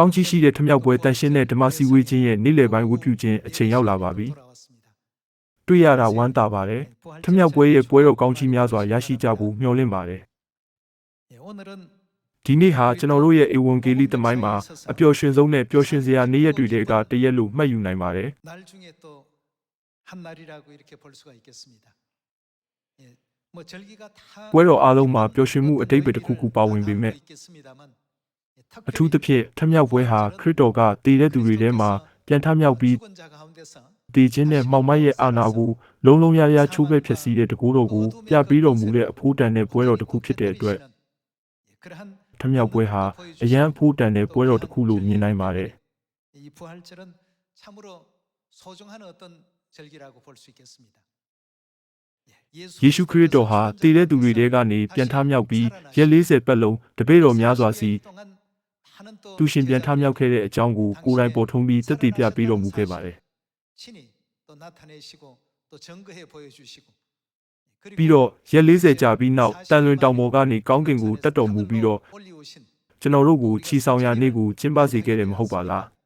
ကောင်းကြီးရှိတဲ့ထမြောက်ပွဲတန်ရှင်းတဲ့ဓမ္မစီဝေးခြင်းရဲ့နေ့လယ်ပိုင်းဝတ်ပြုခြင်းအချိန်ရောက်လာပါပြီ။တွေ့ရတာဝမ်းသာပါတယ်။ထမြောက်ပွဲရဲ့ပွဲတော်ကောင်းကြီးများစွာရရှိကြဖို့မျှော်လင့်ပါတယ်။ဒီနေ့ဟာကျွန်တော်တို့ရဲ့ဧဝံဂေလိသမိုင်းမှာအပျော်ရွှင်ဆုံးနဲ့ပျော်ရွှင်စရာနေ့ရက်တွေတဲ့ကတရက်လို့မှတ်ယူနိုင်ပါတယ်။ပွဲတော်အားလုံးမှာပျော်ရွှင်မှုအတိတ်ပဲတစ်ခုခုပါဝင်ပေမဲ့ အထူးသဖြင့်ထမြောက်ပွဲဟာခရစ်တော်ကတည်တဲ့သူတွေထဲမှာပြန်ထမြောက်ပြီးတည်ခြင်းနဲ့မှောင်မိုက်ရဲ့အာဏာကိုလုံးလုံးရရချိုးပဲဖြစ်စီတဲ့တကူတော်ကိုပြပြီးတော်မူတဲ့အဖို့တန်တဲ့ပွဲတော်တစ်ခုဖြစ်တဲ့အတွက်ထမြောက်ပွဲဟာအရန်အဖို့တန်တဲ့ပွဲတော်တစ်ခုလို့မြင်နိုင်ပါတယ်ယေရှုခရစ်တော်ဟာတည်တဲ့သူတွေထဲကနေပြန်ထမြောက်ပြီးရက်40ပတ်လုံးတပည့်တော်များစွာစီ သူရှင်ပြန်ထမြောက်ခဲ့တဲ့အကြောင်းကိုကိုယ်တိုင်ပေါ်ထုံးပြီးသက်တည်ပြပေးတော်မူခဲ့ပါတယ်။ပြီးတော့ရက်40ကြာပြီးနောက်တန်လွင်တောင်ပေါ်ကနေကောင်းကင်ကိုတက်တော်မူပြီးတော့ကျွန်တော်တို့ကိုချီဆောင်ရာနေ့ကိုကျင်းပစေခဲ့တယ်မဟုတ်ပါလား။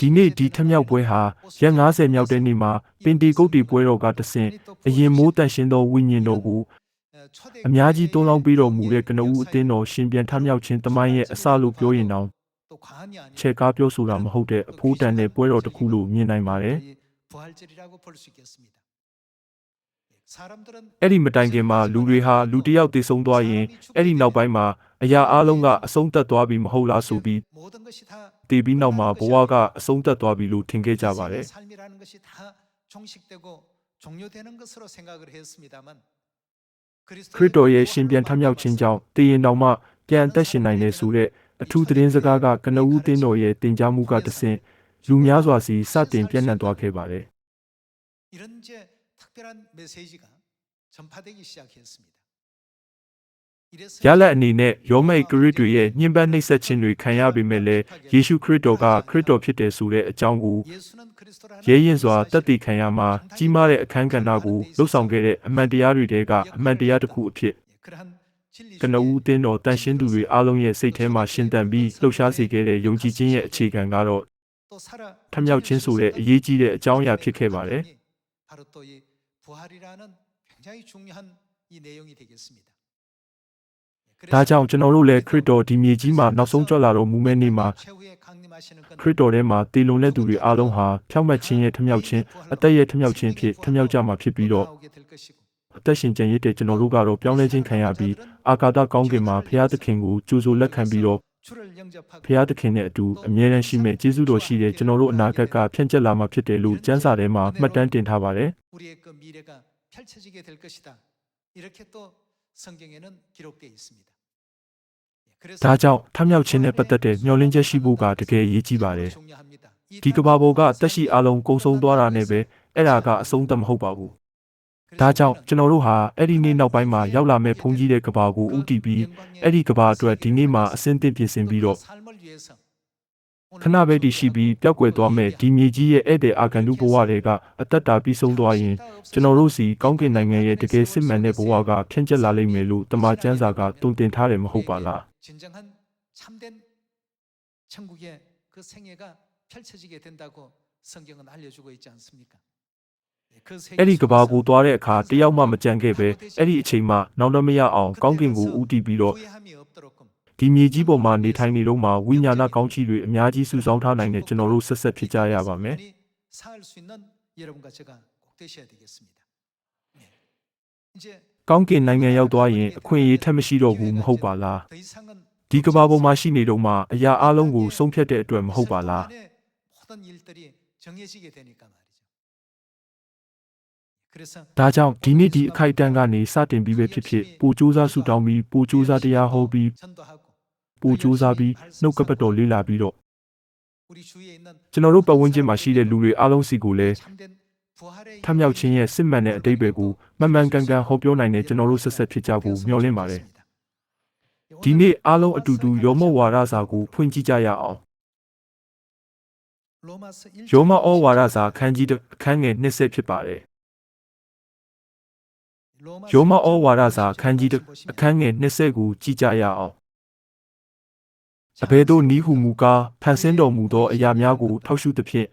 ဒီနေ့ဒီထမြောက်ပွဲဟာရက်90မြောက်တဲ့နေ့မှာပင်တီကုတ်တီပွဲတော်ကတဆင့်အရင်မိုးတန်ရှင်သောဝိညာဉ်တော်ကို အများကြီးတုံးလောင်းပြီးတော်မူတဲ့ကနဦးအသင်းတော်ရှင်ပြန်ထမြောက်ခြင်းတမိုင်းရဲ့အစလို့ပြောရင်တောင်ခြေကားပြောဆိုတာမဟုတ်တဲ့အဖိုးတန်တဲ့ပွဲတော်တစ်ခုလို့မြင်နိုင်ပါတယ်အဲ့ဒီမတိုင်ခင်မှာလူတွေဟာလူတယောက်တည်ဆုံးသွားရင်အဲ့ဒီနောက်ပိုင်းမှာအရာအလုံးကအဆုံးသတ်သွားပြီမဟုတ်လားဆိုပြီးတည်ပြီးနောက်မှာဘဝကအဆုံးသတ်သွားပြီလို့ထင်ခဲ့ကြပါတယ် ခရစ်တော်ရဲ့ရှင်ပြန်ထမြောက်ခြင်းကြောင့်တည်ရင်တောင်မှပြန်အသက်ရှင်နိုင်တယ်ဆိုတဲ့အထူးသတင်းစကားကကနဦးအသင်းတော်ရဲ့တင် जा မှုကတဆင့်လူများစွာစီစတင်ပြန့်နှံ့သွားခဲ့ပါတယ် 이런 이제 특별한 메시지가 전파되기 시작했습니다. ရလက်အနေနဲ့ယောမိတ်ခရစ်တွေရဲ့ညှဉ်းပန်းနှိပ်စက်ခြင်းတွေခံရပေမဲ့လည်းယေရှုခရစ်တော်ကခရစ်တော်ဖြစ်တယ်ဆိုတဲ့အကြောင်းကိုရဲရင်စွာတတ်သိခံရမှာကြီးမားတဲ့အခမ်းကဏ္ဍကိုလှုပ်ဆောင်ခဲ့တဲ့အမှန်တရားတွေထဲကအမှန်တရားတစ်ခုအဖြစ်ကနဦးတင်းတော်တန်ရှင်းသူတွေအားလုံးရဲ့စိတ်ထဲမှာရှင်သန်ပြီးလှုပ်ရှားစေခဲ့တဲ့ယုံကြည်ခြင်းရဲ့အခြေခံကတော့ထမြောက်ခြင်းဆိုတဲ့အရေးကြီးတဲ့အကြောင်းအရာဖြစ်ခဲ့ပါတယ် ။ဒါကြောင့်ကျွန်တော်တို့လည်းခရစ်တော်ဒီမြေကြီးမှာနောက်ဆုံးကြွလာတော်မူမယ့်နေ့မှာခရစ်တော်ထဲမှာတည်လွန်တဲ့သူတွေအားလုံးဟာဖြောင့်မတ်ခြင်းရဲ့ထမြောက်ခြင်းအသက်ရဲ့ထမြောက်ခြင်းဖြစ်ထမြောက်ကြမှာဖြစ်ပြီးတော့အသက်ရှင်ကျန်ရစ်တဲ့ကျွန်တော်တို့ကတော့ပြောင်းလဲခြင်းခံရပြီးအာကာသကောင်းကင်မှာဘုရားသခင်ကိုကြိုဆိုလက်ခံပြီးတော့ဘုရားသခင်နဲ့အတူအမြဲတမ်းရှိမဲ့ကျေးဇူးတော်ရှိတဲ့ကျွန်တော်တို့အနာဂတ်ကဖြန့်ကျက်လာမှာဖြစ်တယ်လို့ကျမ်းစာထဲမှာမှတ်တမ်းတင်ထားပါတယ်။ ။ဒါကြောင့်ထမြောက်ခြင်းနဲ့ပတ်သက်တဲ့မျှော်လင့်ချက်ရှိဖို့ကတကယ်အရေးကြီးပါတယ်။ဒီကဘာပေါ်ကတက်ရှိအလုံးကုံဆုံးသွားတာနဲ့ပဲအဲ့ဒါကအဆုံးသတ်မဟုတ်ပါဘူး။ဒါကြောင့်ကျွန်တော်တို့ဟာအဲ့ဒီနေ့နောက်ပိုင်းမှာရောက်လာမဲ့ဖုန်ကြီးတဲ့ကဘာကိုဥတီပြီးအဲ့ဒီကဘာအတွက်ဒီနေ့မှာအစင်းသင့်ပြင်ဆင်ပြီးတော့ခဏပဲတည်ရှိပြီးပျောက်ကွယ်သွားမဲ့ဒီမြေကြီးရဲ့ဧည့်သည်အာဂန္တုဘဝတွေကအသက်တာပြီးဆုံးသွားရင်ကျွန်တော်တို့စီကောင်းကင်နိုင်ငံရဲ့တကယ်စစ်မှန်တဲ့ဘဝကဖြန့်ကျက်လာလိမ့်မယ်လို့တမန်ကျမ်းစာကတုံတင်ထားတယ်မဟုတ်ပါလား 진정한 참된 천국의 그 생애가 펼쳐지게 된다고 성경은 알려주고 있지 않습니까? 예, 그 세계 အဲ့ဒီကဘာကို 속에서 သွားတဲ့အခါတယောက်မှမကြံခဲ့ပဲအဲ့ဒီအချိန်မှာနောက်တော့မရအောင်ကောင်းကင်ကိုဥတည်ပြီးတော့ 후회함이 없도록끔 ဒီမြေကြီးပေါ်မှာနေထိုင်နေတော့မှဝိညာဏကောင်းချီးတွေအများကြီးစုဆောင်းထားနိုင်တဲ့ကျွန်တော်တို့ဆက်ဆက်ဖြစ်ကြရပါမယ် 영원히 살 수 있는 여러분과 제가 꼭 되셔야 되겠습니다. 네. 이제 ကောင်းကင်နိုင်ငံရောက်သွားရင်အခွင့်အရေးထက်မရှိတော့ဘူးမဟုတ်ပါလား 더 이상은 ဒီကဘာပေါ်မှာရှိနေတော့မှအရာအလုံးကိုဆုံးဖြတ်တဲ့အတွက်မဟုတ်ပါလားဒါကြောင့်ဒီနေ့ဒီအခိုက်အတန့်ကနေစတင်ပြီးပဲဖြစ်ဖြစ်ပိုကြိုးစားဆူတောင်းပြီးပိုကြိုးစားတရားဟောပြီးပိုကြိုးစားပြီးနှုတ်ကပတ်တော်လေ့လာပြီးတော့ကျွန်တော်တို့ပတ်ဝန်းကျင်မှာရှိတဲ့လူတွေအားလုံးစီကိုလည်းထမြောက်ခြင်းရဲ့စစ်မှန်တဲ့အတိတ်တွေကိုမှန်မှန်ကန်ကန်ဟောပြောနိုင်တဲ့ကျွန်တော်တို့ဆက်ဆက်ဖြစ်ကြဖို့မျှော်လင့်ပါတယ်။ ဒီနေ့အားလုံးအတူတူယောမဝါရစာကိုဖွင့်ကြည့်ကြရအောင်ယောမဩဝါရစာခန်းကြီးတစ်အခန်းငယ်20ဖြစ်ပါတယ်ယောမဩဝါဒစာခန်းကြီးတစ်အခန်းငယ်20ကိုကြည့်ကြရအောင်အဘယ်သို့နီးဟုမူကားဖန်ဆင်းတော်မူသောအရာများကိုထောက်ရှုသဖြင့်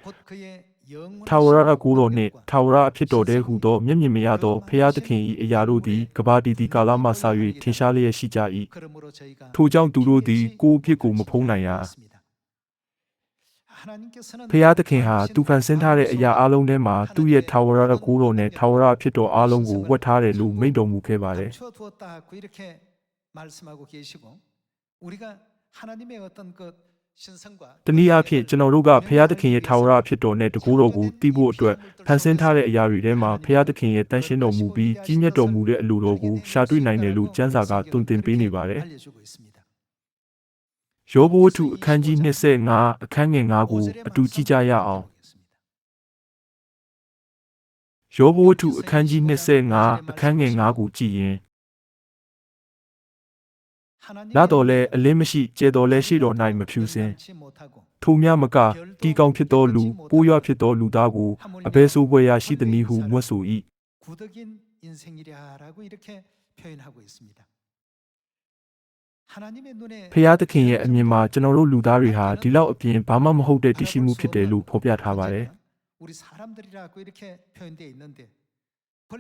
ထာဝရအကူတော်နှင့်ထာဝရအဖြစ်တော်တည်းဟုသောမျက်မြင်မရသောဖျားသခင်၏အရာတို့သည်ကဘာတီတီကာလမှစ၍ထင်ရှားလျက်ရှိကြ၏ 그러므로 저희가 ထိုကြောင့်သူတို့သည်ကိုယ်အဖြစ်ကိုမဖုံးနိုင်ရ 하나님께서는 ဖျားသခင်ဟာသူဖန်ဆင်းထားတဲ့အရာအလုံးထဲမှာသူ့ရဲ့ထာဝရအကူတော်နဲ့ထာဝရအဖြစ်တော်အလုံးကိုဝတ်ထားတယ်လို့မိန့်တော်မူခဲ့ပါတယ် 감추어 두었다고 이렇게 말씀하고 계시고 우리가 하나님의 어떤 그 신성과 ။တနည်းအားဖြင့်ကျွန်တော်တို့ကဖရာသခင်ရဲ့ထာဝရဖြစ်တော်နဲ့တကူတော်ကိုတည်ဖို့အတွက်ဖန်ဆင်းထားတဲ့အရာတွေထဲမှာဖရာသခင်ရဲ့တန်ရှင်းတော်မူပြီးကြီးမြတ်တော်မူတဲ့အလိုတော်ကိုရှာတွေ့နိုင်တယ်လို့ကျမ်းစာကတုံ့တင်ပေးနေပါတယ်။ယောဘဝတ္ထုအခန်းကြီး25အခန်းငယ်9ကိုအတူကြည့်ကြရအောင်။ယောဘဝတ္ထုအခန်းကြီး25အခန်းငယ်9ကိုကြည့်ရင် လာတော်လဲအလင်းမရှိကျဲတော်လဲရှိတော်နိုင်မဖြူစင်ထိုများမကတီကောင်ဖြစ်တော်လူပိုးရွဖြစ်တော်လူသားကိုအဘဲဆိုးပွဲရာရှိသည်နည်းဟုမွတ်ဆို၏ဖျားသခင်ရဲ့အမြင်မှာကျွန်တော်တို့လူသားတွေဟာဒီလောက်အပြင်ဘာမှမဟုတ်တဲ့တရှိမှုဖြစ်တယ်လို့ဖော်ပြထားပါတယ်။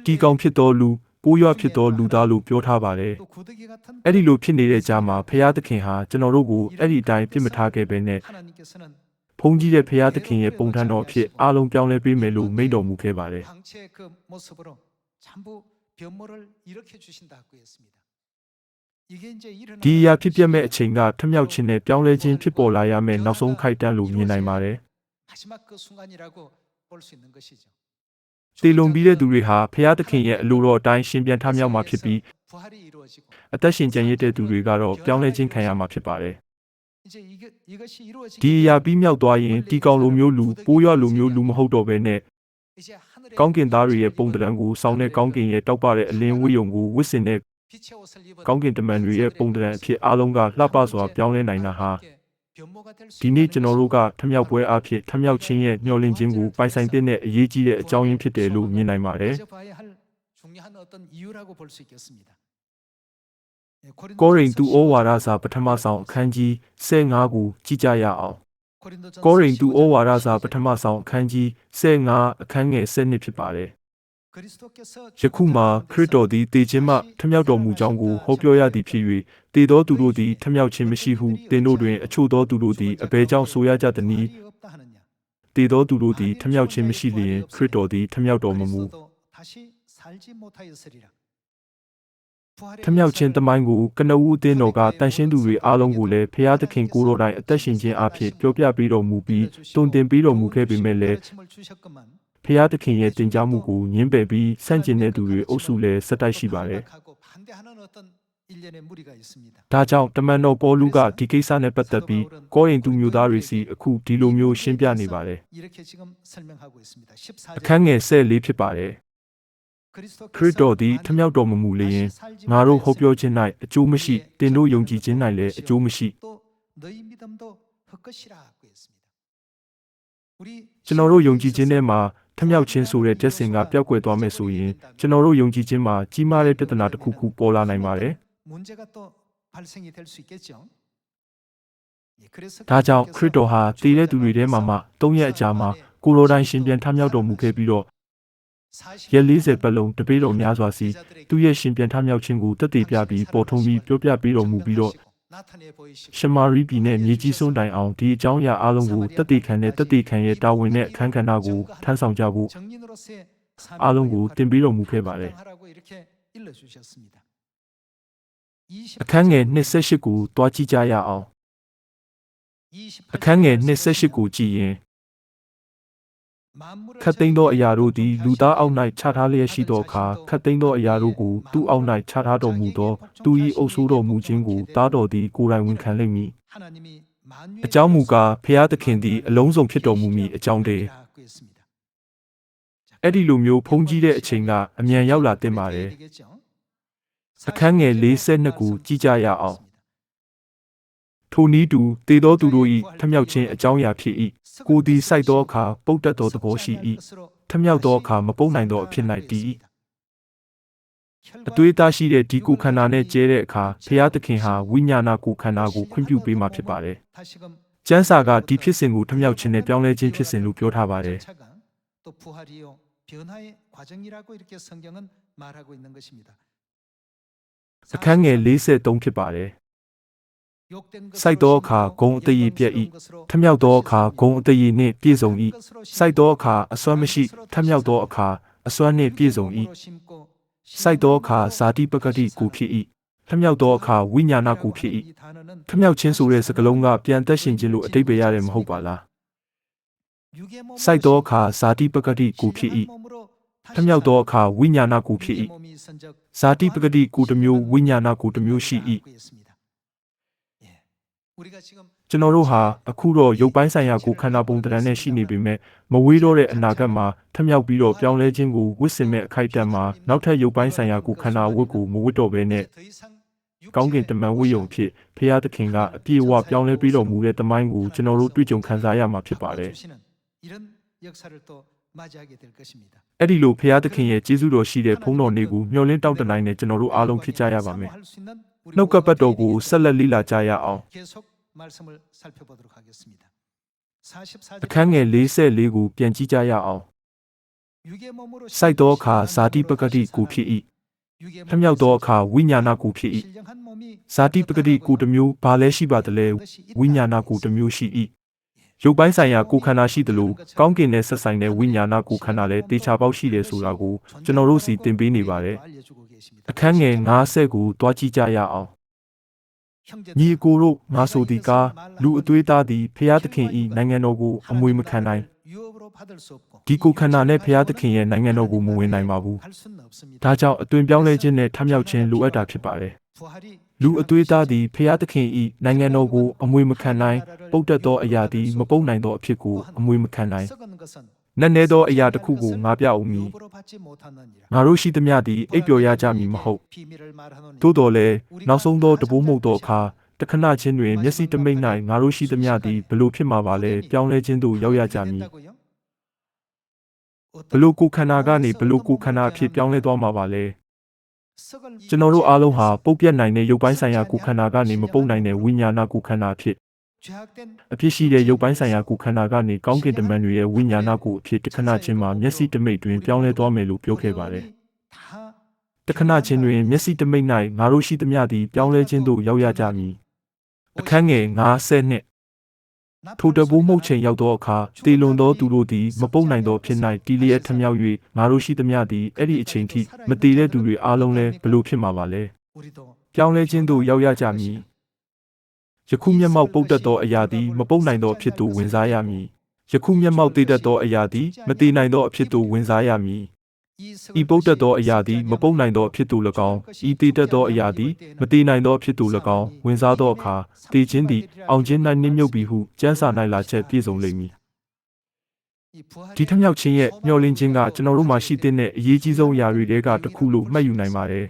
ဒီကောင်ဖြစ်တော်လူ ပိုးရွဖြစ်သောလူသားလို့ပြောထားပါတယ် 또 구더기 같은 အဲ့ဒီလိုဖြစ်နေတဲ့ကြားမှာဖျားသခင်ဟာကျွန်တော်တို့ကိုအဲ့ဒီအတိုင်းပြစ်မထားခဲ့ဘဲနဲ့ 하나님께서는 ဖုံးကြီးတဲ့ဖျားသခင်ရဲ့ပုံထံတော်အဖြစ်အားလုံးပြောင်းလဲပေးမယ်လို့မိန့်တော်မူခဲ့ပါတယ် 광채의 그 모습으로 전부 변모를 일으켜 주신다고 했습니다. 이게 이제 일어나는 ဒီအရာဖြစ်ပျက်မဲ့အချိန်ကထမြောက်ခြင်းနဲ့ပြောင်းလဲခြင်းဖြစ်ပေါ်လာရမယ့်နောက်ဆုံးခိုက်တန်းလို့မြင်နိုင်ပါတယ် 마지막 그 순간이라고 볼 수 있는 것이죠. သေလွန်ပြီးတဲ့သူတွေဟာဖျားသခင်ရဲ့အလိုတော်အတိုင်းရှင်ပြန်ထမြောက်မှာဖြစ်ပြီးအသက်ရှင်ကျန်ရစ်တဲ့သူတွေကတော့ပြောင်းလဲခြင်းခံရမှာဖြစ်ပါတယ်ဒီအရာပြီးမြောက်သွားရင်တီကောင်လိုမျိုးလူပိုးရွလိုမျိုးလူမဟုတ်တော့ဘဲနဲ့ကောင်းကင်သားတွေရဲ့ပုံတံတန်းကိုဆောင်းတဲ့ကောင်းကင်ရဲ့တောက်ပတဲ့အလင်းဝိယုံကိုဝစ်စင်တဲ့ကောင်းကင်တမန်တွေရဲ့ပုံတံတန်းအဖြစ်အားလုံးကလှပစွာပြောင်းလဲနိုင်တာဟာ ဒီနေ့ကျွန်တော်တို့ကထမြောက်ပွဲအဖြစ်ထမြောက်ချင်းရဲ့မျှော်လင့်ခြင်းကိုပိုင်ဆိုင်တဲ့အရေးကြီးတဲ့အကြောင်းရင်းဖြစ်တယ်လို့မြင်နိုင်ပါတယ်။ကိုရင်သူဩဝါဒစာပထမဆောင်အခန်းကြီး15ကိုကြည့်ကြရအောင်။ကိုရင်သူဩဝါဒစာပထမဆောင်အခန်းကြီး15အခန်းငယ်7ဖြစ်ပါတယ် ယခုမှာခရစ်တော်သည်တေခြင်းမှထမြောက်တော်မူကြောင်းကိုဟောပြောရသည်ဖြစ်၍တေသောသူတို့သည်ထမြောက်ခြင်းမရှိဟုသင်တို့တွင်အချို့သောသူတို့သည်အဘယ်ကြောင့်ဆိုရကြသနည်းတေသောသူတို့သည်ထမြောက်ခြင်းမရှိလျင်ခရစ်တော်သည်ထမြောက်တော်မမူထမြောက်ခြင်းတမိုင်းကိုကနဦးအသင်းတော်ကတန်ရှင်းသူတွေအားလုံးကိုလည်းဖျားသခင်ကိုတော်တိုင်အသက်ရှင်ခြင်းအဖြစ်ပြောပြပေးတော်မူပြီးတုန်တင်ပေးတော်မူခဲ့ပေမဲ့လည်း ဖျားသခင်ရဲ့တင်ကြားမှုကိုငင်းပယ်ပြီးဆန့်ကျင်တဲ့သူတွေအုပ်စုလည်းဆက်တိုက်ရှိပါတယ်။ဒါကြောင့်တမန်တော်ပေါလုကဒီကိစ္စနဲ့ပတ်သက်ပြီးကောရင်သူမျိုးသားတွေစီအခုဒီလိုမျိုးရှင်းပြနေပါတယ်။အခန်းငယ်14ဖြစ်ပါတယ်။ခရစ်တော်သည်ထမြောက်တော်မမူလျင်ငါတို့ဟောပြောခြင်း၌အကျိုးမရှိတင်တို့ယုံကြည်ခြင်း၌လည်းအကျိုးမရှိကျွန်တော်တို့ယုံကြည်ခြင်းထဲမှာ ထမြောက်ခြင်းဆိုတဲ့တက်စင်ကပျောက်ကွယ်သွားမယ်ဆိုရင်ကျွန်တော်တို့ယုံကြည်ခြင်းမှာကြီးမားတဲ့ပြဿနာတစ်ခုခုပေါ်လာနိုင်ပါတယ်။ဒါကြောင့်ခရစ်တော်ဟာတည်တဲ့သူတွေထဲမှာမှသုံးရက်အကြာမှာကိုလိုတိုင်းရှင်ပြန်ထမြောက်တော်မူခဲ့ပြီးတော့ရက်40ပတ်လုံးတပေးတော်များစွာစီသူရဲ့ရှင်ပြန်ထမြောက်ခြင်းကိုတည်တည်ပြပြီးပေါ်ထုံးပြီးပြောပြပေးတော်မူပြီးတော့ ရှမာရိပြည်နဲ့မြေကြီးဆုံးတိုင်အောင်ဒီအကြောင်းအရာအလုံးကိုတတိခံနဲ့တတိခံရဲ့တာဝန်နဲ့အခမ်းကဏ္ဍကိုထမ်းဆောင်ကြဖို့အလုံးကိုတင်ပြီးတော်မူခဲ့ပါတယ်အခန်းငယ်28ကိုတွားကြည့်ကြရအောင်အခန်းငယ်28ကိုကြည့်ရင် ခတ်သိမ်းသောအရာတို့သည်လူသားအောက်၌ခြားထားလျက်ရှိသောအခါခတ်သိမ်းသောအရာတို့ကိုသူ့အောက်၌ခြားထားတော်မူသောသူ၏အုပ်စိုးတော်မူခြင်းကိုသားတော်သည်ကိုယ်တိုင်ဝန်ခံလိမ့်မည်အကြောင်းမူကားဖျားသခင်သည်အလုံးစုံဖြစ်တော်မူမည်အကြောင်းတည်းအဲ့ဒီလိုမျိုးဖုံးကြီးတဲ့အချိန်ကအမြန်ရောက်လာတင်ပါတယ်အခန်းငယ်42ကိုကြည့်ကြရအောင် ထိုနည်းတူတေသောသူတို့၏ထမြောက်ခြင်းအကြောင်းအရာဖြစ်၏ကိုသည်စိုက်သောအခါပုတ်တတ်သောသဘောရှိ၏ထမြောက်သောအခါမပုတ်နိုင်သောအဖြစ်၌တည်အတွေ့အတာရှိတဲ့ဒီကိုခန္ဓာနဲ့ကျဲတဲ့အခါဘုရားသခင်ဟာဝိညာဏကိုခန္ဓာကိုခွင့်ပြုပေးမှာဖြစ်ပါတယ်ကျမ်းစာကဒီဖြစ်စဉ်ကိုထမြောက်ခြင်းနဲ့ပြောင်းလဲခြင်းဖြစ်စဉ်လို့ပြောထားပါတယ်အခန်းငယ်43ဖြစ်ပါတယ် 赛多卡讲得意 ka 他们要多 tei pei, 容易。赛多卡算 daw ka kong tei ne pei zongi, sai daw ka aswa me shi, temyau daw ka aswa ne pei zongi, sai daw ka sadi pei kadi kukei, temyau. ကျွန်တော်တို့ဟာအခုတော့ရုပ်ပိုင်းဆိုင်ရာကိုခန္ဓာပုံတရံနဲ့ရှိနေပေမဲ့မဝေးတော့တဲ့အနာဂတ်မှာထမြောက်ပြီးတော့ပြောင်းလဲခြင်းကိုဝစ်စင်မဲ့အခိုက်အတန့်မှာနောက်ထပ်ရုပ်ပိုင်းဆိုင်ရာကိုခန္ဓာဝတ်ကိုမဝတ်တော့ဘဲနဲ့ကောင်းကင်တမန်ဝိယုံဖြစ်ဖရာသခင်ကအပြည့်အဝပြောင်းလဲပြီးတော်မူတဲ့တမိုင်းကိုကျွန်တော်တို့တွေ့ကြုံခံစားရမှာဖြစ်ပါတယ်။အဲ့ဒီလိုဖရာသခင်ရဲ့ကျေးဇူးတော်ရှိတဲ့ဖုန်းတော်နေ့ကိုမျှော်လင့်တောက်တနိုင်နဲ့ကျွန်တော်တို့အားလုံးဖြစ်ကြရပါမယ်။ နှုတ်ကပတ်တော်ကိုဆက်လက်လေ့လာကြရအောင်အခန်းငယ်44ကိုပြန်ကြည့်ကြရအောင်စိုက်သောအခါဇာတိပဂတိကိုဖြစ်၏ထမြောက်သောအခါဝိညာဏကိုဖြစ်၏ဇာတိပဂတိကိုတစ်မျိုးဘာလဲရှိပါသလဲဝိညာဏကိုတစ်မျိုးရှိ၏ရုပ်ပိုင်းဆိုင်ရာကိုခန္ဓာရှိသလိုကောင်းကင်နဲ့ဆက်ဆိုင်တဲ့ဝိညာဏကိုခန္ဓာလည်းတေချာပေါက်ရှိတယ်ဆိုတာကိုကျွန်တော်တို့စီသင်ပေးနေပါတယ် အခန်းငယ်90ကိုတွားကြည့်ကြရအောင်ညီကိုတို့ငါဆိုသည်ကားလူအသွေးသားသည်ဖျားသခင်၏နိုင်ငံတော်ကိုအမွေမခံနိုင်ဒီကိုခန္ဓာနဲ့ဖျားသခင်ရဲ့နိုင်ငံတော်ကိုမဝင်နိုင်ပါဘူးဒါကြောင့်အသွင်ပြောင်းလဲခြင်းနဲ့ထမြောက်ခြင်းလိုအပ်တာဖြစ်ပါတယ်လူအသွေးသားသည်ဖျားသခင်၏နိုင်ငံတော်ကိုအမွေမခံနိုင်ပုတ်တက်သောအရာသည်မပုတ်နိုင်သောအဖြစ်ကိုအမွေမခံနိုင် နက်နဲသောအရာတစ်ခုကိုငါပြအောင်မည်ငါတို့ရှိသမျှသည်အိပ်ပျော်ရကြမည်မဟုတ်သို့တော်လည်းနောက်ဆုံးသောတပိုးမှုတ်သောအခါတခဏချင်းတွင်မျက်စိတမိတ်၌ငါတို့ရှိသမျှသည်ဘလို့ဖြစ်မှာပါလဲပြောင်းလဲခြင်းသို့ရောက်ရကြမည်ဘလို့ကိုခန္ဓာကနေဘလို့ကိုခန္ဓာအဖြစ်ပြောင်းလဲသွားမှာပါလဲကျွန်တော်တို့အားလုံးဟာပုတ်ပြတ်နိုင်တဲ့ရုပ်ပိုင်းဆိုင်ရာကိုခန္ဓာကနေမပုတ်နိုင်တဲ့ဝိညာဏကိုခန္ဓာဖြစ် အဖြစ်ရှိတဲ့ရုပ်ပိုင်းဆိုင်ရာကိုခန္ဓာကနေကောင်းကင်တမန်တွေရဲ့ဝိညာဏကိုအဖြစ်တစ်ခဏချင်းမှာမျက်စိတမိတ်တွင်ပြောင်းလဲသွားမယ်လို့ပြောခဲ့ပါတယ်။တစ်ခဏချင်းတွင်မျက်စိတမိတ်၌ငါတို့ရှိသမျှသည်ပြောင်းလဲခြင်းသို့ရောက်ရကြမည်။အခန်းငယ်90နှစ်ထိုတပိုးမှုတ်ချိန်ရောက်သောအခါတေလွန်သောသူတို့သည်မပုတ်နိုင်သောဖြစ်၌တီလျက်ထမြောက်၍ငါတို့ရှိသမျှသည်အဲ့ဒီအချိန်ထိမတည်တဲ့သူတွေအားလုံးလည်းဘလို့ဖြစ်မှာပါလဲ။ပြောင်းလဲခြင်းသို့ရောက်ရကြမည်။ ယခုမျက်မှောက်ပုတ်တက်သောအရာသည်မပုတ်နိုင်သောအဖြစ်သို့ဝင်စားရမည်ယခုမျက်မှောက်တည်တတ်သောအရာသည်မတည်နိုင်သောအဖြစ်သို့ဝင်စားရမည်이ဤပုတ်တက်သောအရာသည်မပုတ်နိုင်သောအဖြစ်သို့၎င်းဤတည်တတ်သောအရာသည်မတည်နိုင်သောအဖြစ်သို့၎င်းဝင်စားသောအခါတည်ခြင်းသည်အောင်ခြင်း၌နှိမ့်မြုပ်ပြီးဟုကျမ်းစာ၌လာချက်ပြည့်စုံလိမ့်မည်ဒီထမြောက်ခြင်းရဲ့မျှော်လင့်ခြင်းကကျွန်တော်တို့မှာရှိတဲ့အရေးကြီးဆုံးအရာတွေထဲကတစ်ခုလို့မှတ်ယူနိုင်ပါတယ်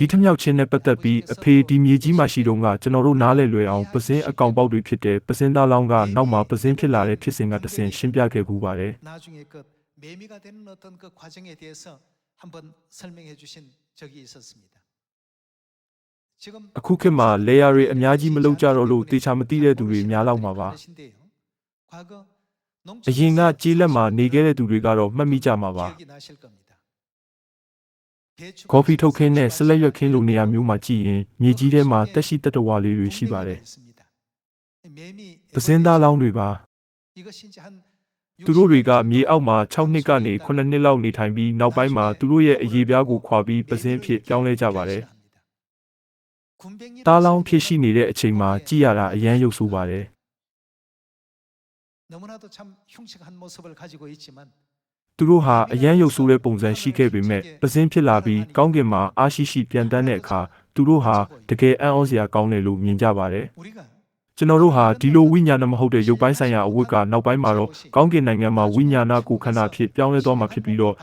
ဒီထမြောက်ခြင်းနဲ့ပတ်သက်ပြီးအဖေဒီမြေကြီးမှာရှိတော့ကကျွန်တော်တို့နားလည်လွယ်အောင်ပစင်းအကောင်ပေါက်တွေဖြစ်တဲ့ပစင်းသားလောင်းကနောက်မှာပစင်းဖြစ်လာတဲ့ဖြစ်စဉ်ကတစင်ရှင်းပြခဲ့ပူပါတယ်အခုခေတ်မှာ layer တွေအများကြီးမလောက်ကြတော့လို့တေချာမသိတဲ့သူတွေများလောက်မှာပါအရင်ကကြေးလက်မှာနေခဲ့တဲ့သူတွေကတော့မှတ်မိကြမှာပါ ကော်ဖီထုတ်ခင်းနဲ့ဆလက်ရွက်ခင်းလိုနေရာမျိုးမှာကြည့်ရင်မြေကြီးထဲမှာတက်ရှိတက်တော်ဝါလေးတွေရှိပါတယ်။ပစင်းသားလောင်းတွေပါ။သူတို့တွေကမြေအောက်မှာ6နှစ်ကနေ9နှစ်လောက်နေထိုင်ပြီးနောက်ပိုင်းမှာသူတို့ရဲ့အရေပြားကိုခွာပြီးပစင်းဖြစ်ပြောင်းလဲကြပါတယ်။သားလောင်းဖြစ်ရှိနေတဲ့အချိန်မှာကြည့်ရတာအယမ်းရုပ်ဆိုးပါတယ်။ သူတို့ဟာအယမ်းရုပ်ဆိုးတဲ့ပုံစံရှိခဲ့ပေမဲ့ပစင်းဖြစ်လာပြီးကောင်းကင်မှာအာရှိရှိပြန်တန်းတဲ့အခါသူတို့ဟာတကယ်အံ့ဩစရာကောင်းတယ်လို့မြင်ကြပါတယ်ကျွန်တော်တို့ဟာဒီလိုဝိညာဏမဟုတ်တဲ့ရုပ်ပိုင်းဆိုင်ရာအဝတ်ကနောက်ပိုင်းမှာတော့ကောင်းကင်နိုင်ငံမှာဝိညာဏကိုခန္ဓာဖြစ်ပြောင်းလဲသွားမှာဖြစ်ပြီးတော့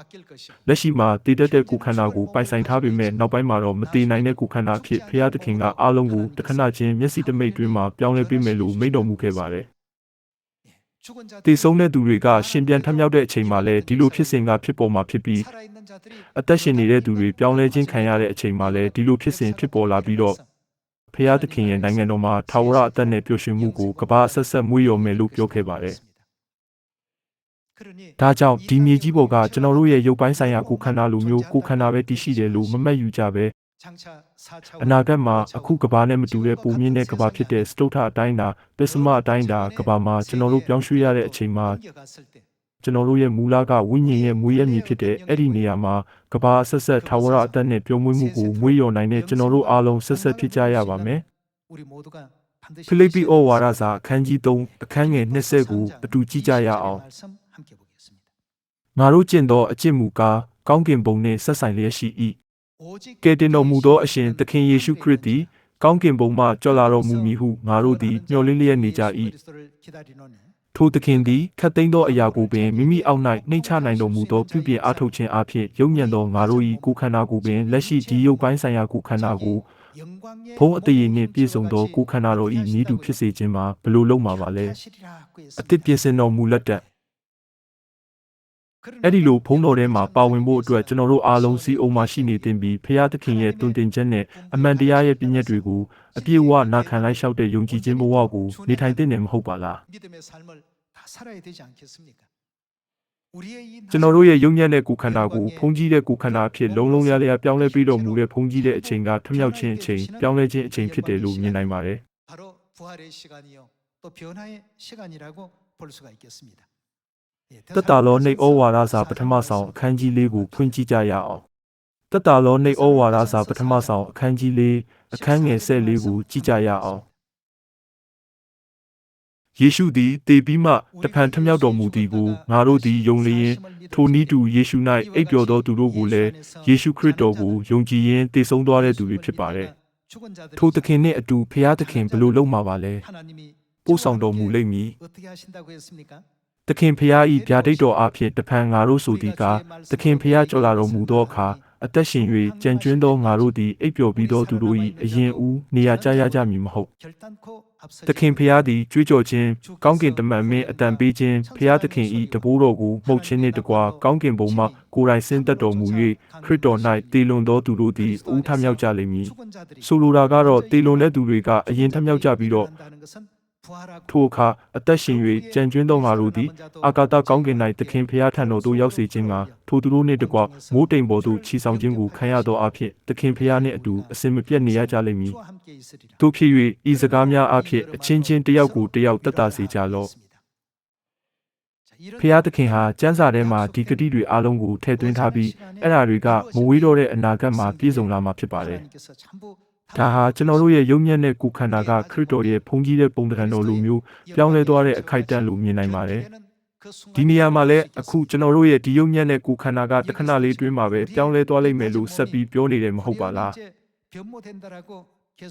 လက်ရှိမှာတည်တတ်တဲ့ကိုခန္ဓာကိုပိုင်ဆိုင်ထားပေမဲ့နောက်ပိုင်းမှာတော့မတည်နိုင်တဲ့ကိုခန္ဓာဖြစ်ဖရာသခင်ကအားလုံးကိုတစ်ခဏချင်းမျက်စိတမိတ်တွင်းမှာပြောင်းလဲပေးမယ်လို့မိန့်တော်မူခဲ့ပါတယ် တည်ဆုံးတဲ့သူတွေကရှင်ပြန်ထမြောက်တဲ့အချိန်မှာလည်းဒီလိုဖြစ်စဉ်ကဖြစ်ပေါ်မှာဖြစ်ပြီးအသက်ရှင်နေတဲ့သူတွေပြောင်းလဲခြင်းခံရတဲ့အချိန်မှာလည်းဒီလိုဖြစ်စဉ်ဖြစ်ပေါ်လာပြီးတော့ဖျားသခင်ရဲ့နိုင်ငံတော်မှာထာဝရအသက်နဲ့ပျော်ရွှင်မှုကိုကမ္ဘာအဆက်ဆက်မွေးလျော်မယ်လို့ပြောခဲ့ပါတယ်။ဒါကြောင့်ဒီမြေကြီးပေါ်ကကျွန်တော်တို့ရဲ့ရုပ်ပိုင်းဆိုင်ရာကိုယ်ခန္ဓာလိုမျိုးကိုယ်ခန္ဓာပဲတည်ရှိတယ်လို့မမှတ်ယူကြပဲ အနာဂတ်မှာအခုကမ္ဘာနဲ့မတူတဲ့ပုံမြင့်တဲ့ကမ္ဘာဖြစ်တဲ့စတုထအတိုင်းတာပစ္စမအတိုင်းတာကမ္ဘာမှာကျွန်တော်တို့ပြောင်းရွှေ့ရတဲ့အချိန်မှာကျွန်တော်တို့ရဲ့မူလကဝိညာဉ်ရဲ့မွေးရမည်ဖြစ်တဲ့အဲ့ဒီနေရာမှာကမ္ဘာအဆက်ဆက်ထာဝရအသက်နဲ့ပြုံးမွေးမှုကိုမွေးလျော်နိုင်တဲ့ကျွန်တော်တို့အားလုံးဆက်ဆက်ဖြစ်ကြရပါမယ်ဖိလိပ္ပိဩဝါဒစာအခန်းကြီး3အခန်းငယ်20ကိုအတူကြည့်ကြရအောင်ငါတို့ကျင့်သောအကျင့်မူကားကောင်းကင်ဘုံနှင့်ဆက်ဆိုင်လျက်ရှိ၏ ကယ်တင်တော်မူသောအရှင်သခင်ယေရှုခရစ်သည်ကောင်းကင်ဘုံမှကြွလာတော်မူမည်ဟုငါတို့သည်မျှော်လင့်လျက်နေကြ၏ထိုသခင်သည်ခတ်သိမ်းသောအရာကိုပင်မိမိအောက်၌နှိမ့်ချနိုင်တော်မူသောပြုပြင်အားထုတ်ခြင်းအဖြစ်ယုံညံ့သောငါတို့၏ကိုယ်ခန္ဓာကိုပင်လက်ရှိဒီရုပ်ပိုင်းဆိုင်ရာကိုယ်ခန္ဓာကိုဘုံအတည်နှင့်ပြည့်စုံသောကိုယ်ခန္ဓာတော်၏ဤသူဖြစ်စေခြင်းမှာဘယ်လိုလုပ်မှာပါလဲအသစ်ပြင်ဆင်တော်မူလက်တတ် အဲ့ဒီလိုဘုန်းတော်ထဲမှာပါဝင်ဖို့အတွက်ကျွန်တော်တို့အားလုံးစီအုံမှရှိနေတင်ပြီးဖရာသခင်ရဲ့တုန်တင်ချက်နဲ့အမှန်တရားရဲ့ပြည့်ညက်တွေကိုအပြည့်အဝနာခံလိုက်လျှောက်တဲ့ယုံကြည်ခြင်းဘဝကိုနေထိုင်သင့်တယ်မဟုတ်ပါလားကျွန်တော်တို့ရဲ့ယုံညံ့တဲ့ကိုယ်ခန္ဓာကိုဖုံးကြီးတဲ့ကိုယ်ခန္ဓာအဖြစ်လုံးလုံးလျားလျားပြောင်းလဲပြီးတော်မူတဲ့ဖုံးကြီးတဲ့အချိန်ကထမြောက်ခြင်းအချိန်ပြောင်းလဲခြင်းအချိန်ဖြစ်တယ်လို့မြင်နိုင်ပါတယ် တတလောနှိတ်ဩဝါဒစာပထမဆောင်အခန်းကြီးလေးကိုဖွင့်ကြည့်ကြရအောင်တတလောနှိတ်ဩဝါဒစာပထမဆောင်အခန်းကြီးလေးအခန်းငယ်၁၄ကိုကြည့်ကြရအောင်ယေရှုသည်တေပြီးမှတဖန်ထမြောက်တော်မူသည်ကိုငါတို့သည်ယုံလျင်ထိုနည်းတူယေရှု၌အိပ်ပျော်သောသူတို့ကိုလည်းယေရှုခရစ်တော်ကိုယုံကြည်ရင်းတည်ဆုံသွားတဲ့သူတွေဖြစ်ပါတယ်။ထိုသခင်နှင့်အတူဖျားသခင်ဘယ်လိုလုပ်မှာပါလဲ။ပို့ဆောင်တော်မူလိမ့်မည်။ သခင်ဖျားဤဗျာဒိတ်တော်အဖြစ်တဖန်ငါတို့ဆိုသည်ကားသခင်ဖျားကြော်လာတော်မူသောအခါအသက်ရှင်၍ကြံကျွင်းသောငါတို့သည်အိပ်ပျော်ပြီးသောသူတို့၏အရင်ဦးနေရာကျရကြမည်မဟုတ်သခင်ဖျားသည်ကြွေးကြော်ခြင်းကောင်းကင်တမန်မင်းအတန်ပေးခြင်းဖျားသခင်၏တပိုးတော်ကိုမှုတ်ခြင်းနှင့်တကွာကောင်းကင်ဘုံမှကိုယ်တိုင်ဆင်းသက်တော်မူ၍ခရစ်တော်၌တည်လွန်သောသူတို့သည်ဦးထမြောက်ကြလိမ့်မည်ဆိုလိုတာကတော့တည်လွန်တဲ့သူတွေကအရင်ထမြောက်ကြပြီးတော့ ထိုအခါအသက်ရှင်၍ကြံကျွင်းသောငါတို့သည်အာကာသကောင်းကင်၌သခင်ဖျားထံတော်သို့ရောက်စေခြင်းကထိုသူတို့နှင့်တကွမိုးတိမ်ပေါ်သို့ခြိဆောင်ခြင်းကိုခံရသောအဖြစ်သခင်ဖျားနှင့်အတူအစင်မပြတ်နေရကြလိမ့်မည်။တို့ဖြစ်၍ဤစကားများအဖြစ်အချင်းချင်းတယောက်ကိုတယောက်တတ်တာစေကြလော့။ဖျားသခင်ဟာစံစာထဲမှာဒီဂတိတွေအားလုံးကိုထည့်သွင်းထားပြီးအဲ့ဓာတွေကမဝေးတော့တဲ့အနာဂတ်မှာပြည့်စုံလာမှာဖြစ်ပါတယ်။ ဒါဟာကျွန်တော်တို့ရဲ့ယုံညံ့တဲ့ကိုယ်ခန္ဓာကခရစ်တော်ရဲ့ဖုန်ကြီးတဲ့ပုံသဏ္ဍာန်တော်လိုမျိုးပြောင်းလဲသွားတဲ့အခိုက်အတန့်လို့မြင်နိုင်ပါတယ်ဒီနေရာမှာလည်းအခုကျွန်တော်တို့ရဲ့ဒီယုံညံ့တဲ့ကိုယ်ခန္ဓာကတခဏလေးတွင်းမှာပဲပြောင်းလဲသွားလိမ့်မယ်လို့ဆက်ပြီးပြောနေတယ်မဟုတ်ပါလား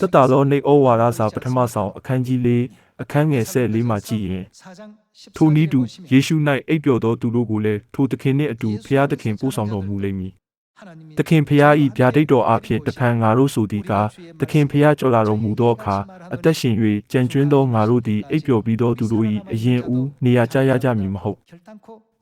သက်တာသောနေဩဝါဒစာပထမဆောင်အခန်းကြီးလေးအခန်းငယ်14မှာကြည့်ရင်ထိုနည်းတူယေရှု၌အိပ်ပျော်သောသူတို့ကိုလည်းထိုသခင်နှင့်အတူဖျားသခင်ပို့ဆောင်တော်မူလိမ့်မည် သခင်ဖျားဤဗျာဒိတ်တော်အဖြစ်တဖန်ငါတို့ဆိုသည်ကားသခင်ဖျားကြော်လာတော်မူသောအခါအသက်ရှင်၍ကြံကျွင်းသောငါတို့သည်အိပ်ပျော်ပြီးသောသူတို့၏အရင်ဦးနေရာကျရကြမည်မဟုတ်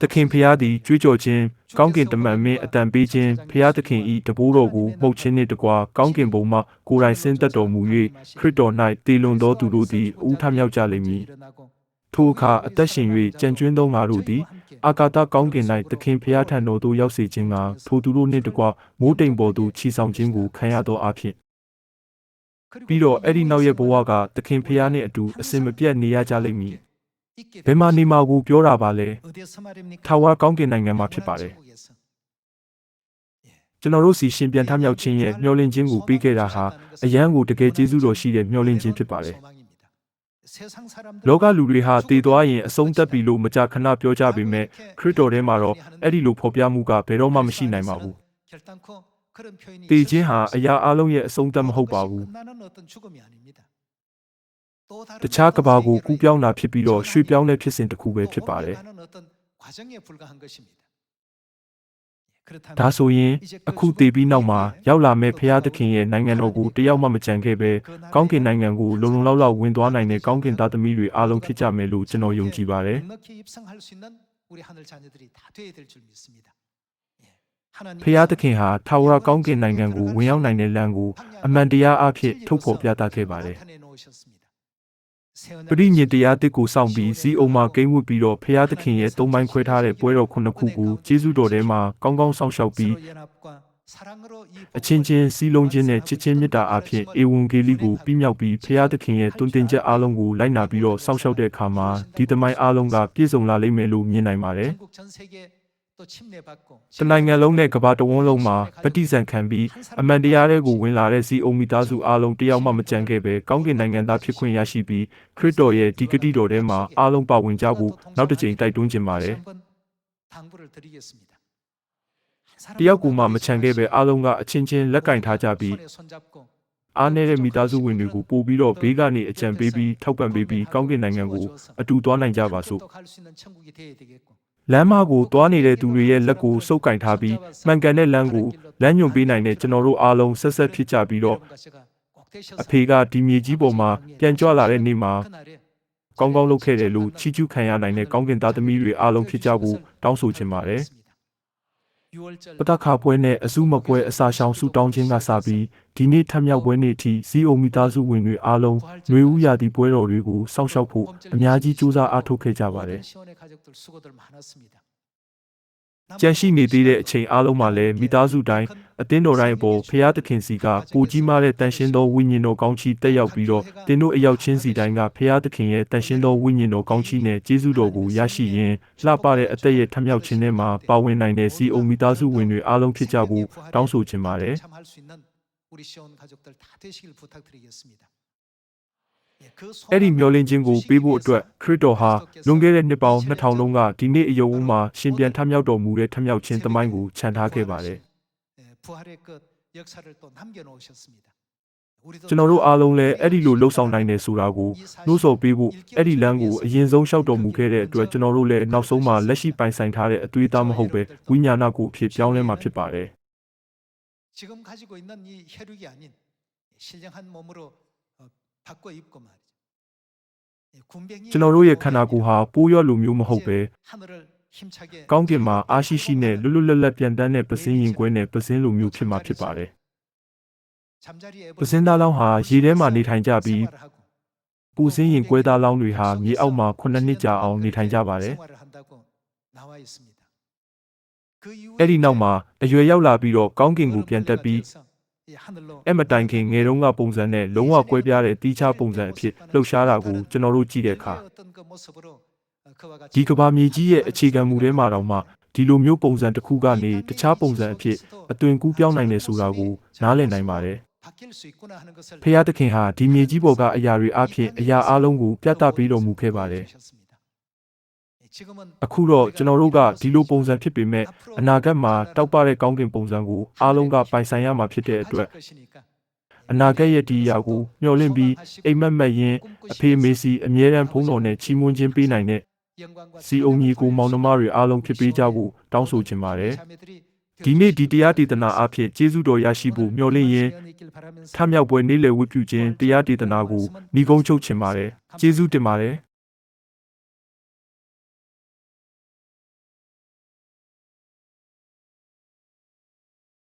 သခင်ဖျားသည်ကြွေးကြော်ခြင်းကောင်းကင်တမန်မင်းအတန်ပေးခြင်းဖျားသခင်ဤတဘိုးတော်ကိုမှုတ်ခြင်းနှင့်တကွာကောင်းကင်ဘုံမှကိုယ်တိုင်ဆင်းသက်တော်မူ၍ခရစ်တော်၌တည်လွန်သောသူတို့သည်ဦးထမြောက်ကြလိမ့်မည်ထိုအခါအသက်ရှင်၍ကြံကျွင်းသောငါတို့သည် အာကာသကောင်းကင်၌သခင်ဖျားထံတော်သို့ရောက်စေခြင်းကထိုသူတို့နှင့်တကွာမိုးတိမ်ပေါ်သို့ခြီဆောင်ခြင်းကိုခံရသောအဖြစ်ပြီးတော့အဲ့ဒီနောက်ရဲ့ဘဝကသခင်ဖျားနှင့်အတူအစင်မပြတ်နေရကြလိမ့်မည်ဘယ်မှာနေမှာကိုပြောတာပါလဲထာဝရကောင်းကင်နိုင်ငံမှာဖြစ်ပါတယ်ကျွန်တော်တို့စီရှင်ပြန်ထမြောက်ခြင်းရဲ့မျှော်လင့်ခြင်းကိုပေးခဲ့တာဟာအယံကိုတကယ်ကျေးဇူးတော်ရှိတဲ့မျှော်လင့်ခြင်းဖြစ်ပါတယ်။ လောကလူတွေဟာတည်သွားရင်အဆုံးသတ်ပြီလို့မကြာခဏပြောကြပေမဲ့ခရစ်တော်ထဲမှာတော့အဲ့ဒီလိုဖော်ပြမှုကဘယ်တော့မှမရှိနိုင်ပါဘူး။တည်ခြင်းဟာအရာအလုံးရဲ့အဆုံးသတ်မဟုတ်ပါဘူး။တခြားကဘာကိုကူးပြောင်းတာဖြစ်ပြီးတော့ရွှေ့ပြောင်းတဲ့ဖြစ်စဉ်တစ်ခုပဲဖြစ်ပါတယ်။ ဒါဆိုရင်အခုတည်ပြီးနောက်မှာရောက်လာမဲ့ဖရာသခင်ရဲ့နိုင်ငံတော်ကိုတယောက်မှမကြံခဲ့ပဲကောင်းကင်နိုင်ငံကိုလုံလုံလောက်လောက်ဝင်သွားနိုင်တဲ့ကောင်းကင်သားသမီးတွေအားလုံးဖြစ်ကြမယ်လို့ကျွန်တော်ယုံကြည်ပါတယ်ဖရာသခင်ဟာထာဝရကောင်းကင်နိုင်ငံကိုဝင်ရောက်နိုင်တဲ့လမ်းကိုအမှန်တရားအဖြစ်ထုတ်ဖော်ပြသခဲ့ပါတယ် ပရိညင်တရားတစ်ကိုစောင့်ပြီးဇီအောင်မှာကိန်းဝတ်ပြီးတော့ဖရာသခင်ရဲ့သုံးပိုင်းခွဲထားတဲ့ပွဲတော်ခုနှစ်ခုကိုကျေးဇူးတော်ထဲမှာကောင်းကောင်းစောင့်ရှောက်ပြီးအချင်းချင်းစည်းလုံးချင်းနဲ့ချစ်ချင်းမေတ္တာအဖြစ်ဧဝံဂေလိကိုပြမြောက်ပြီးဖရာသခင်ရဲ့တုန်တင်ချက်အားလုံးကိုလိုက်နာပြီးတော့စောင့်ရှောက်တဲ့အခါမှာဒီသမိုင်းအားလုံးကပြည့်စုံလာလိမ့်မယ်လို့မြင်နိုင်ပါတယ်။ တနိုင်ငံလုံးနဲ့ကမ္ဘာတစ်ဝန်းလုံးမှာပဋိဇံခံပြီးအမှန်တရားတွေကိုဝင်လာတဲ့စီအိုမီသားစုအားလုံးတယောက်မှမကြံခဲ့ပဲကောင်းကင်နိုင်ငံသားဖြစ်ခွင့်ရရှိပြီးခရစ်တော်ရဲ့ဒီဂတိတော်ထဲမှာအားလုံးပါဝင်ကြဖို့နောက်တစ်ကြိမ်တိုက်တွန်းခြင်းပါတယ်တယောက်ကူမှမချန်ခဲ့ပဲအားလုံးကအချင်းချင်းလက်ကင်ထားကြပြီးအားနည်းတဲ့မိသားစုဝင်တွေကိုပို့ပြီးတော့ဘေးကနေအကြံပေးပြီးထောက်ပံ့ပေးပြီးကောင်းကင်နိုင်ငံကိုအတူသွားနိုင်ကြပါစို့ လမ်းမကိုသွားနေတဲ့သူတွေရဲ့လက်ကိုစုပ်ကင်ထားပြီးမှန်ကန်တဲ့လမ်းကိုလမ်းညွှန်ပေးနိုင်တဲ့ကျွန်တော်တို့အားလုံးဆက်ဆက်ဖြစ်ကြပြီးတော့အဖေကဒီမြေကြီးပေါ်မှာပြန်ကြွလာတဲ့နေ့မှာကောင်းကောင်းလုပ်ခဲ့တယ်လို့ချီးကျူးခံရနိုင်တဲ့ကောင်းကင်သားသမီးတွေအားလုံးဖြစ်ကြဖို့တောင်းဆိုချင်ပါတယ်ပတခါပွဲနဲ့အစုမပွဲအစာရှောင်စုတောင်းခြင်းကစပြီးဒီနေ့ထမြောက်ပွဲနေ့ထိစီအိုမိသားစုဝင်တွေအားလုံးຫນွေဦးရာသီပွဲတော်တွေကိုစောင့်ရှောက်ဖို့အများကြီးစူးစမ်းအားထုတ်ခဲ့ကြပါတယ် ကြံရှိနေသေးတဲ့အချိန်အားလုံးမှာလည်းမိသားစုတိုင်းအသင်းတော်တိုင်းအပေါ်ဖရာသခင်စီကကိုကြီးမားတဲ့တန်ရှင်သောဝိညာဉ်တော်ကောင်းချီးတက်ရောက်ပြီးတော့တင်းတို့အရောက်ချင်းစီတိုင်းကဖရာသခင်ရဲ့တန်ရှင်သောဝိညာဉ်တော်ကောင်းချီးနဲ့ကျေးဇူးတော်ကိုရရှိရင်လှပတဲ့အသက်ရဲ့ထမြောက်ခြင်းထဲမှာပါဝင်နိုင်တဲ့စီအုံမိသားစုဝင်တွေအားလုံးဖြစ်ကြဖို့တောင်းဆိုချင်ပါတယ်။ အဲ့ဒီမျှော်လင့်ခြင်းကိုပေးဖို့အတွက်ခရစ်တော်ဟာလွန်ခဲ့တဲ့နှစ်ပေါင်း2000လုံးကဒီနေ့အယုံဦးမှာရှင်ပြန်ထမြောက်တော်မူတဲ့ထမြောက်ခြင်းသမိုင်းကိုခြံထားခဲ့ပါတယ်ကျွန်တော်တို့အားလုံးလည်းအဲ့ဒီလိုလှုပ်ဆောင်နိုင်တယ်ဆိုတာကိုနှိုးဆော်ပေးဖို့အဲ့ဒီလမ်းကိုအရင်ဆုံးလျှောက်တော်မူခဲ့တဲ့အတွက်ကျွန်တော်တို့လည်းနောက်ဆုံးမှာလက်ရှိပိုင်ဆိုင်ထားတဲ့အသွေးသားမဟုတ်ပဲဝိညာဏကိုအဖြစ်ပြောင်းလဲမှာဖြစ်ပါတယ် ကျွန်တော်တို့ရဲ့ခန္ဓာကိုယ်ဟာပိုးရောလိုမျိုးမဟုတ်ပဲကောင်းကင်မှာအာရှိရှိနဲ့လွတ်လွတ်လပ်လပ်ပြန်တန်းတဲ့ပစင်းရင်ကွဲနဲ့ပစင်းလိုမျိုးဖြစ်မှာဖြစ်ပါတယ်ပစင်းသားလောင်းဟာရေထဲမှာနေထိုင်ကြပြီးပူစင်းရင်ကွဲသားလောင်းတွေဟာမြေအောက်မှာ9နှစ်ကြာအောင်နေထိုင်ကြပါတယ်အဲ့ဒီနောက်မှာအရွယ်ရောက်လာပြီးတော့ကောင်းကင်ကိုပြန်တက်ပြီး အဲ့မတိုင်ခင်ငယ်တုန်းကပုံစံနဲ့လုံးဝကွဲပြားတဲ့တီးခြားပုံစံအဖြစ်လှုပ်ရှားတာကိုကျွန်တော်တို့ကြည့်တဲ့အခါဒီကဘာမြေကြီးရဲ့အခြေခံမူထဲမှာတော့မှဒီလိုမျိုးပုံစံတစ်ခုကနေတခြားပုံစံအဖြစ်အသွင်ကူးပြောင်းနိုင်တယ်ဆိုတာကိုနားလည်နိုင်ပါတယ်ဖျားသခင်ဟာဒီမြေကြီးပေါ်ကအရာတွေအဖြစ်အရာအလုံးကိုပြသပေးတော်မူခဲ့ပါတယ် အခုတော့ကျွန်တော်တို့ကဒီလိုပုံစံဖြစ်ပေမဲ့အနာဂတ်မှာတောက်ပတဲ့ကောင်းကင်ပုံစံကိုအားလုံးကပိုင်ဆိုင်ရမှာဖြစ်တဲ့အတွက်အနာဂတ်ရဲ့ဒီအရာကိုမျှော်လင့်ပြီးအိမ်မက်မက်ရင်းအဖေမေစီအမြဲတမ်းဖုံးတော်နဲ့ချီးမွမ်းခြင်းပေးနိုင်တဲ့စီအုံကြီးကိုမောင်နှမတွေအားလုံးဖြစ်ပေးကြဖို့တောင်းဆိုချင်ပါတယ်ဒီနေ့ဒီတရားဒေသနာအဖြစ်ကျေးဇူးတော်ရရှိဖို့မျှော်လင့်ရင်းထမြောက်ပွဲနေ့လည်ဝတ်ပြုခြင်းတရားဒေသနာကိုဤကုန်းချုပ်ချင်ပါတယ်ကျေးဇူးတင်ပါတယ်